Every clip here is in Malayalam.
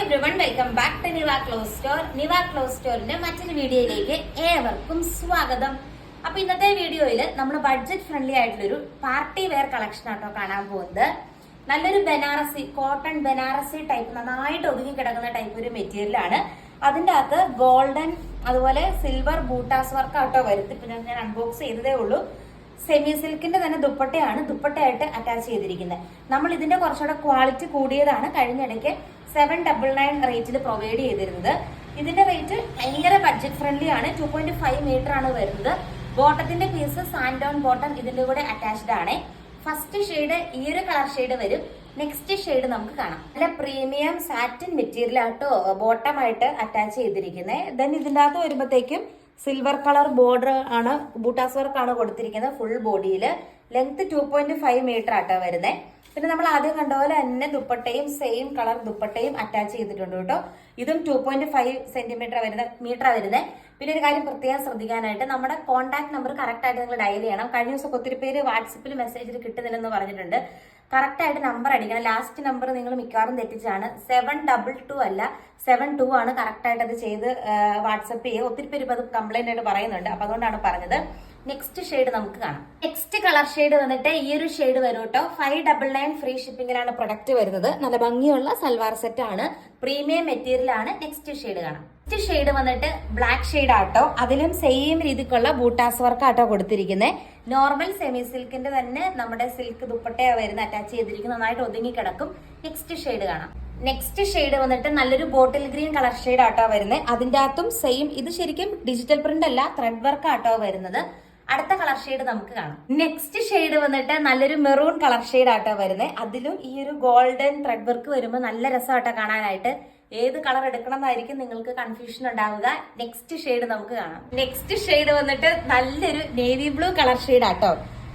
Everyone welcome back to Niva clothes store Niva clothes സ്റ്റോറിന്റെ മറ്റൊരു വീഡിയോയിലേക്ക് ഏവർക്കും സ്വാഗതം. അപ്പൊ ഇന്നത്തെ വീഡിയോയിൽ നമ്മൾ ബഡ്ജറ്റ് ഫ്രണ്ട്ലി ആയിട്ടുള്ളൊരു പാർട്ടി വെയർ കളക്ഷൻ ആട്ടോ കാണാൻ പോകുന്നത്. നല്ലൊരു ബനാറസി കോട്ടൺ ബനാറസി ടൈപ്പ് നന്നായിട്ട് ഒതുങ്ങി കിടക്കുന്ന ടൈപ്പ് ഒരു മെറ്റീരിയൽ ആണ്. അതിന്റെ അകത്ത് ഗോൾഡൻ അതുപോലെ സിൽവർ ബൂട്ടാസ് വർക്ക് ആട്ടോ വരുത്തി പിന്നെ ഞാൻ അൺബോക്സ് ചെയ്തതേ ഉള്ളൂ. സെമി സിൽക്കിന്റെ തന്നെ ദുപ്പട്ടയാണ് ദുപ്പട്ടയായിട്ട് അറ്റാച്ച് ചെയ്തിരിക്കുന്നത്. നമ്മൾ ഇതിന്റെ കുറച്ചുകൂടെ ക്വാളിറ്റി കൂടിയതാണ്. കഴിഞ്ഞിടയ്ക്ക് സെവൻ ഡബിൾ നയൻ റേറ്റിൽ പ്രൊവൈഡ് ചെയ്തിരുന്നത്. ഇതിന്റെ റേറ്റ് ഭയങ്കര ബഡ്ജറ്റ് ഫ്രണ്ട്ലി ആണ്. ടു പോയിന്റ് ഫൈവ് മീറ്റർ ആണ് വരുന്നത്. ബോട്ടത്തിന്റെ പീസ് സാൻഡ് ഡൗൺ ബോട്ടം ഇതിന്റെ കൂടെ അറ്റാച്ച്ഡ് ആണ്. ഫസ്റ്റ് ഷെയ്ഡ് ഈ ഒരു കളർ ഷെയ്ഡ് വരും. നെക്സ്റ്റ് ഷെയ്ഡ് നമുക്ക് കാണാം. നല്ല പ്രീമിയം സാറ്റിൻ മെറ്റീരിയൽ ആട്ടോ ബോട്ടം ആയിട്ട് അറ്റാച്ച് ചെയ്തിരിക്കുന്നത് ദെൻ ഇതിന്റെ അകത്ത് വരുമ്പോഴത്തേക്കും സിൽവർ കളർ ബോർഡർ ആണ് ബൂട്ടാസ് വർക്ക് ആണ് കൊടുത്തിരിക്കുന്നത് ഫുൾ ബോഡിയിൽ length two point five metre ആട്ടോ വരുന്നത് പിന്നെ നമ്മൾ ആദ്യം കണ്ട പോലെ തന്നെ ദുപ്പട്ടയും സെയിം കളർ ദുപ്പട്ടയും അറ്റാച്ച് ചെയ്തിട്ടുണ്ട് കേട്ടോ. ഇതും ടു പോയിന്റ് ഫൈവ് സെന്റിമീറ്റർ വരുന്ന മീറ്റർ വരുന്നത് പിന്നെ ഒരു കാര്യം പ്രത്യേകം ശ്രദ്ധിക്കാനായിട്ട് നമ്മുടെ കോൺടാക്ട് നമ്പർ കറക്റ്റ് ആയിട്ട് നിങ്ങൾ ഡയൽ ചെയ്യണം. കഴിഞ്ഞ ദിവസം ഒത്തിരി പേര് വാട്സപ്പിൽ മെസ്സേജിൽ കിട്ടുന്നില്ലെന്ന് പറഞ്ഞിട്ടുണ്ട്. കറക്റ്റ് ആയിട്ട് നമ്പർ അടിക്കണം. ലാസ്റ്റ് നമ്പർ നിങ്ങൾ മിക്കവാറും തെറ്റിച്ചാണ് സെവൻ ഡബിൾ ടു അല്ല. സെവൻ ടു ആണ് കറക്റ്റ് ആയിട്ട് അത് ചെയ്ത് വാട്സപ്പ് ചെയ്യുക ഒത്തിരി പേര് അത് കംപ്ലൈന്റ് ആയിട്ട് പറയുന്നുണ്ട്. അപ്പൊ അതുകൊണ്ടാണ് പറഞ്ഞത്. നെക്സ്റ്റ് ഷെയ്ഡ് നമുക്ക് കാണാം. നെക്സ്റ്റ് കളർ ഷെയ്ഡ് വന്നിട്ട് ഈ ഒരു ഷെയ്ഡ് വരും കേട്ടോ. ഫൈവ് ഡബിൾ നയൻ ഫ്രീ ഷിപ്പിംഗിലാണ് പ്രൊഡക്റ്റ് വരുന്നത്. നല്ല ഭംഗിയുള്ള സൽവാർ സെറ്റ് ആണ്. പ്രീമിയം മെറ്റീരിയൽ ആണ്. നെക്സ്റ്റ് ഷെയ്ഡ് കാണാം. നെക്സ്റ്റ് ഷെയ്ഡ് വന്നിട്ട് ബ്ലാക്ക് ഷെയ്ഡ് ആട്ടോ അതിലും സെയിം രീതിക്കുള്ള ബൂട്ടാസ് വർക്ക് ആട്ടോ കൊടുത്തിരിക്കുന്നത് നോർമൽ സെമി സിൽക്കിന്റെ തന്നെ നമ്മുടെ സിൽക്ക് ദുപ്പട്ടയോ വരുന്ന അറ്റാച്ച് ചെയ്തിരിക്കുന്ന നന്നായിട്ട് ഒതുങ്ങി കിടക്കും. നെക്സ്റ്റ് ഷെയ്ഡ് കാണാം. നെക്സ്റ്റ് ഷെയ്ഡ് വന്നിട്ട് നല്ലൊരു ബോട്ടിൽ ഗ്രീൻ കളർ ഷെയ്ഡ് ആട്ടോ വരുന്നത്. അതിന്റെ അകത്തും സെയിം ഇത് ശരിക്കും ഡിജിറ്റൽ പ്രിന്റ് അല്ല ത്രെഡ് വർക്ക് ആട്ടോ വരുന്നത്. അടുത്ത കളർ ഷെയ്ഡ് നമുക്ക് കാണാം. നെക്സ്റ്റ് ഷെയ്ഡ് വന്നിട്ട് നല്ലൊരു മെറൂൺ കളർ ഷെയ്ഡ് ആട്ടോ വരുന്നത്. അതിലും ഈ ഒരു ഗോൾഡൻ ത്രെഡ് വർക്ക് വരുമ്പോൾ നല്ല രസമാട്ടോ കാണാനായിട്ട്. ഏത് കളർ എടുക്കണം എന്നായിരിക്കും നിങ്ങൾക്ക് കൺഫ്യൂഷൻ ഉണ്ടാവുക. നെക്സ്റ്റ് ഷെയ്ഡ് നമുക്ക് കാണാം. നെക്സ്റ്റ് ഷെയ്ഡ് വന്നിട്ട് നല്ലൊരു നേവി ബ്ലൂ കളർ ഷെയ്ഡ് ആട്ടോ.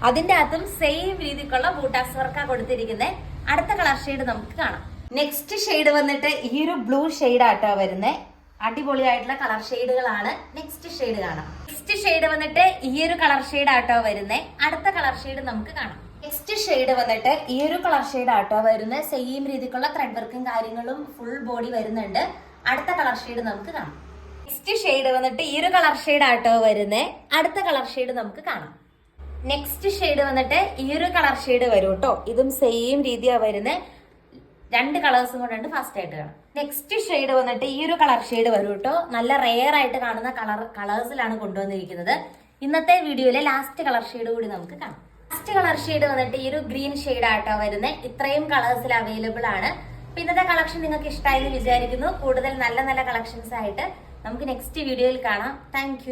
അതിന്റെ അകത്തും സെയിം രീതിക്കുള്ള ബൂട്ടാസ് വർക്കാണ് കൊടുത്തിരിക്കുന്നത്. അടുത്ത കളർ ഷെയ്ഡ് നമുക്ക് കാണാം. നെക്സ്റ്റ് ഷെയ്ഡ് വന്നിട്ട് ഈ ഒരു ബ്ലൂ ഷെയ്ഡ് ആട്ടോ വരുന്നത് അടിപൊളിയായിട്ടുള്ള കളർ ഷെയ്ഡുകളാണ് നെക്സ്റ്റ് ഷെയ്ഡ് കാണാം. നെക്സ്റ്റ് ഷെയ്ഡ് വന്നിട്ട് ഈ ഒരു കളർ ഷെയ്ഡ് ആട്ടോ വരുന്നത് അടുത്ത കളർ ഷെയ്ഡ് നമുക്ക് കാണാം. നെക്സ്റ്റ് ഷെയ്ഡ് വന്നിട്ട് ഈ ഒരു കളർ ഷെയ്ഡ് ആട്ടോ വരുന്നത് സെയിം രീതിക്കുള്ള ത്രെഡ് വർക്കും കാര്യങ്ങളും ഫുൾ ബോഡി വരുന്നുണ്ട്. അടുത്ത കളർ ഷെയ്ഡ് നമുക്ക് കാണാം. നെക്സ്റ്റ് ഷെയ്ഡ് വന്നിട്ട് ഈ ഒരു കളർ ഷെയ്ഡ് ആട്ടോ വരുന്നത് അടുത്ത കളർ ഷെയ്ഡ് നമുക്ക് കാണാം. നെക്സ്റ്റ് ഷെയ്ഡ് വന്നിട്ട് ഈ ഒരു കളർ ഷെയ്ഡ് വരും കേട്ടോ ഇതും സെയിം രീതിയാണ് വരുന്നത് രണ്ട് കളേഴ്സും കൊണ്ടുണ്ട് ഫസ്റ്റ് ആയിട്ട് കാണാം. നെക്സ്റ്റ് ഷെയ്ഡ് വന്നിട്ട് ഈ ഒരു കളർ ഷെയ്ഡ് വരും കേട്ടോ നല്ല റെയർ ആയിട്ട് കാണുന്ന കളർ കളേഴ്സിലാണ് കൊണ്ടുവന്നിരിക്കുന്നത്. ഇന്നത്തെ വീഡിയോയിലെ ലാസ്റ്റ് കളർ ഷെയ്ഡ് കൂടി നമുക്ക് കാണാം. ലാസ്റ്റ് കളർ ഷെയ്ഡ് വന്നിട്ട് ഈ ഒരു ഗ്രീൻ ഷെയ്ഡ് ആട്ടോ വരുന്നത്. ഇത്രയും കളേഴ്സിൽ അവൈലബിൾ ആണ്. ഇന്നത്തെ കളക്ഷൻ നിങ്ങൾക്ക് ഇഷ്ടമായി എന്ന് വിചാരിക്കുന്നു. കൂടുതൽ നല്ല നല്ല കളക്ഷൻസ് ആയിട്ട് നമുക്ക് നെക്സ്റ്റ് വീഡിയോയിൽ കാണാം. താങ്ക്